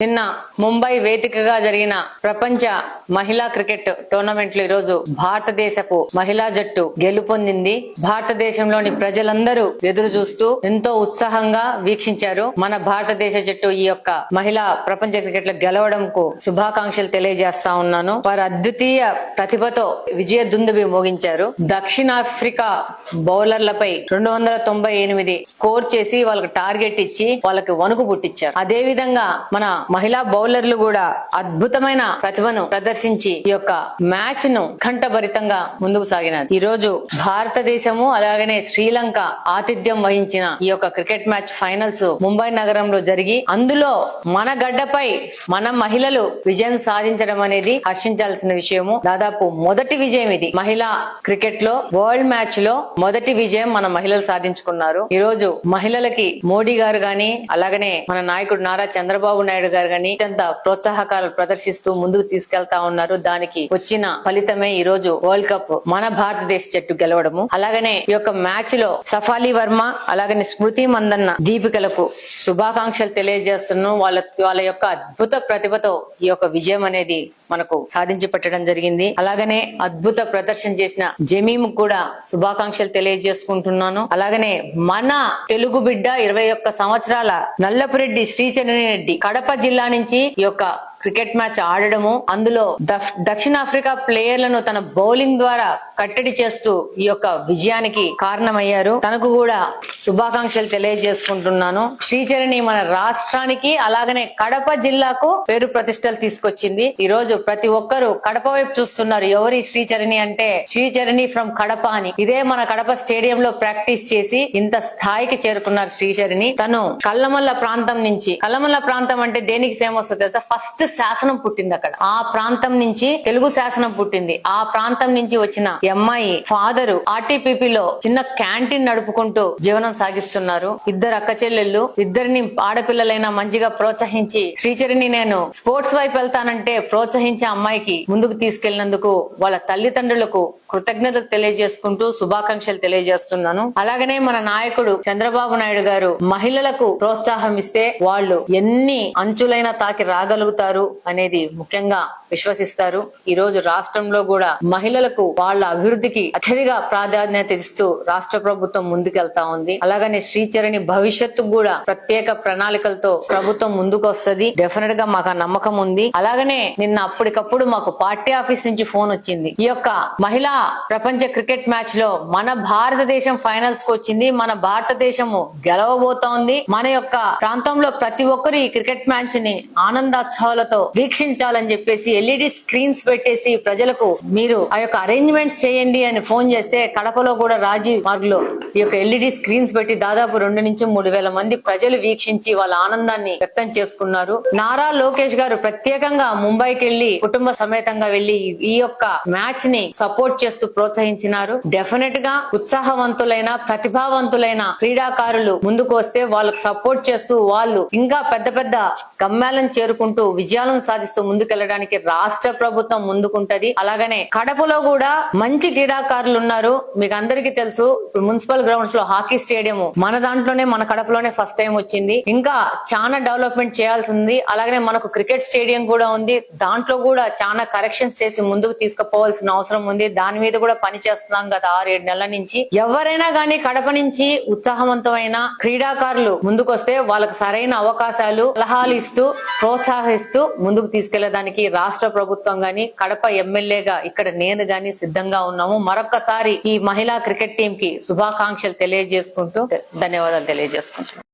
నిన్న ముంబై వేదికగా జరిగిన ప్రపంచ మహిళా క్రికెట్ టోర్నమెంట్లో ఈరోజు భారతదేశపు మహిళా జట్టు గెలుపొందింది. భారతదేశంలోని ప్రజలందరూ ఎదురు చూస్తూ ఎంతో ఉత్సాహంగా వీక్షించారు. మన భారతదేశ జట్టు ఈ యొక్క మహిళా ప్రపంచ క్రికెట్లో గెలవడంకు శుభాకాంక్షలు తెలియజేస్తా ఉన్నాను. వారు అద్వితీయ ప్రతిభతో విజయ దుందుబి మోగించారు. దక్షిణాఫ్రికా బౌలర్లపై రెండు వందల తొంభై ఎనిమిది స్కోర్ చేసి వాళ్ళకి టార్గెట్ ఇచ్చి వాళ్ళకి వణుకు పుట్టించారు. అదే విధంగా మన మహిళా బౌలర్లు కూడా అద్భుతమైన ప్రతిభను ప్రదర్శించి ఈ యొక్క మ్యాచ్ను కంఠభరితంగా ముందుకు సాగినారు. ఈ రోజు భారతదేశము అలాగనే శ్రీలంక ఆతిథ్యం వహించిన ఈ యొక్క క్రికెట్ మ్యాచ్ ఫైనల్స్ ముంబై నగరంలో జరిగి అందులో మన గడ్డపై మన మహిళలు విజయం సాధించడం అనేది హర్షించాల్సిన విషయము. దాదాపు మొదటి విజయం ఇది. మహిళా క్రికెట్లో వరల్డ్ మ్యాచ్లో మొదటి విజయం మన మహిళలు సాధించుకున్నారు. ఈ రోజు మహిళలకి మోడీ గారు గాని అలాగనే మన నాయకుడు నారా చంద్రబాబు నాయుడు గారు గాని అత్యంత ప్రోత్సాహకాలు ప్రదర్శిస్తూ ముందుకు తీసుకెళ్తా ఉన్నారు. దానికి వచ్చిన ఫలితమే ఈ రోజు వరల్డ్ కప్ మన భారతదేశ జట్టు గెలవడము. అలాగనే ఈ యొక్క మ్యాచ్లో సఫాలి వర్మ అలాగనే స్మృతి మందన్న దీపికలకు శుభాకాంక్షలు తెలియజేస్తున్నాను వాళ్ళ వాళ్ళ యొక్క అద్భుత ప్రతిభతో ఈ యొక్క విజయం అనేది మనకు సాధించి పెట్టడం జరిగింది. అలాగనే అద్భుత ప్రదర్శన చేసిన జమీమ్ కూడా శుభాకాంక్షలు తెలియజేసుకుంటున్నాను. అలాగనే మన తెలుగు బిడ్డ ఇరవై ఒక్క సంవత్సరాల నల్లపురెడ్డి శ్రీచరణి రెడ్డి కడప జిల్లా జిల్లా నుంచి ఈ యొక్క క్రికెట్ మ్యాచ్ ఆడడము అందులో దఫ్- దక్షిణాఫ్రికా ప్లేయర్లను తన బౌలింగ్ ద్వారా కట్టడి చేస్తూ ఈ యొక్క విజయానికి కారణమయ్యారు. తనకు కూడా శుభాకాంక్షలు తెలియజేసుకుంటున్నాను. శ్రీచరణి మన రాష్ట్రానికి అలాగనే కడప జిల్లాకు పేరు ప్రతిష్టలు తీసుకొచ్చింది. ఈ రోజు ప్రతి ఒక్కరూ కడప వైపు చూస్తున్నారు. ఎవరి శ్రీచరణి అంటే శ్రీచరణి ఫ్రమ్ కడప అని. ఇదే మన కడప స్టేడియం లో ప్రాక్టీస్ చేసి ఇంత స్థాయికి చేరుకున్నారు శ్రీచరణి. తను కల్లమల్ల ప్రాంతం నుంచి. కల్లమల్ల ప్రాంతం అంటే దేనికి ఫేమస్ తెలుసా? ఫస్ట్ శాసనం పుట్టింది అక్కడ. ఆ ప్రాంతం నుంచి తెలుగు శాసనం పుట్టింది. ఆ ప్రాంతం నుంచి వచ్చిన అమ్మాయి ఫాదరు ఆర్టీపీపీ లో చిన్న క్యాంటీన్ నడుపుకుంటూ జీవనం సాగిస్తున్నారు. ఇద్దరు అక్క చెల్లెళ్ళు ఇద్దరిని ఆడపిల్లలైనా మంచిగా ప్రోత్సహించి శ్రీచరిని నేను స్పోర్ట్స్ వైపు వెళ్తానంటే ప్రోత్సహించే అమ్మాయికి ముందుకు తీసుకెళ్ళినందుకు వాళ్ళ తల్లిదండ్రులకు కృతజ్ఞతలు తెలియజేసుకుంటూ శుభాకాంక్షలు తెలియజేస్తున్నాను. అలాగనే మన నాయకుడు చంద్రబాబు నాయుడు గారు మహిళలకు ప్రోత్సాహం ఇస్తే వాళ్ళు ఎన్ని అంచులైనా తాకి రాగలుగుతారు. అనేది ముఖ్యంగా విశ్వసిస్తారు. ఈ రోజు రాష్ట్రంలో కూడా మహిళలకు వాళ్ళ అభివృద్ధికి అత్యధిక ప్రాధాన్యత ఇస్తూ రాష్ట్ర ప్రభుత్వం ముందుకెళ్తా ఉంది. అలాగనే శ్రీచరణి భవిష్యత్తు కూడా ప్రత్యేక ప్రణాళికలతో ప్రభుత్వం ముందుకు వస్తుంది డెఫినెట్గా మాకు నమ్మకం ఉంది. అలాగనే నిన్న అప్పటికప్పుడు మాకు పార్టీ ఆఫీస్ నుంచి ఫోన్ వచ్చింది. ఈ యొక్క మహిళా ప్రపంచ క్రికెట్ మ్యాచ్లో మన భారతదేశం ఫైనల్స్కు వచ్చింది. మన భారతదేశము గెలవబోతోంది. మన యొక్క ప్రాంతంలో ప్రతి ఒక్కరు ఈ క్రికెట్ మ్యాచ్ని ఆనందోత్సవాలతో వీక్షించాలని చెప్పేసి ఎల్ఈడి స్క్రీన్స్ పెట్టేసి ప్రజలకు మీరు ఆ యొక్క అరేంజ్మెంట్స్ చేయండి అని ఫోన్ చేస్తే కడపలో కూడా రాజీవ్ మార్గ్లో ఈ యొక్క ఎల్ఈడి స్క్రీన్స్ పెట్టి దాదాపు రెండు నుంచి మూడు వేల మంది ప్రజలు వీక్షించి వాళ్ళ ఆనందాన్ని వ్యక్తం చేసుకున్నారు. నారా లోకేష్ గారు ప్రత్యేకంగా ముంబైకి వెళ్ళి కుటుంబ సమేతంగా వెళ్ళి ఈ యొక్క మ్యాచ్ని సపోర్ట్ చేస్తూ ప్రోత్సహించినారు. డెఫినెట్గా ఉత్సాహవంతులైన ప్రతిభావంతులైన క్రీడాకారులు ముందుకు వస్తే వాళ్ళకు సపోర్ట్ చేస్తూ వాళ్ళు ఇంకా పెద్ద పెద్ద గమ్యాలను చేరుకుంటూ విజయాలను సాధిస్తూ ముందుకెళ్ళడానికి రాష్ట్ర ప్రభుత్వం ముందుకుంటది. అలాగనే కడపలో కూడా మంచి క్రీడాకారులు ఉన్నారు. మీకు అందరికీ తెలుసు ఇప్పుడు మున్సిపల్ గ్రౌండ్స్లో హాకీ స్టేడియం మన దాంట్లోనే మన కడపలోనే ఫస్ట్ టైం వచ్చింది. ఇంకా చాలా డెవలప్మెంట్ చేయాల్సి ఉంది. అలాగనే మనకు క్రికెట్ స్టేడియం కూడా ఉంది. దాంట్లో కూడా చాలా కరెక్షన్స్ చేసి ముందుకు తీసుకుపోవాల్సిన అవసరం ఉంది. దాని మీద కూడా పని చేస్తున్నాం గత ఆరు ఏడు నెలల నుంచి. ఎవరైనా గానీ కడప నుంచి ఉత్సాహవంతమైన క్రీడాకారులు ముందుకొస్తే వాళ్ళకి సరైన అవకాశాలు సలహాలు ఇస్తూ ప్రోత్సాహిస్తూ ముందుకు తీసుకెళ్ళడానికి రాష్ట్ర ప్రభుత్వం గాని కడప ఎమ్మెల్యేగా ఇక్కడ నేను గాని సిద్ధంగా ఉన్నాము. మరొక్కసారి ఈ మహిళా క్రికెట్ టీం కి శుభాకాంక్షలు తెలియజేసుకుంటూ ధన్యవాదాలు తెలియజేసుకుంటున్నాను.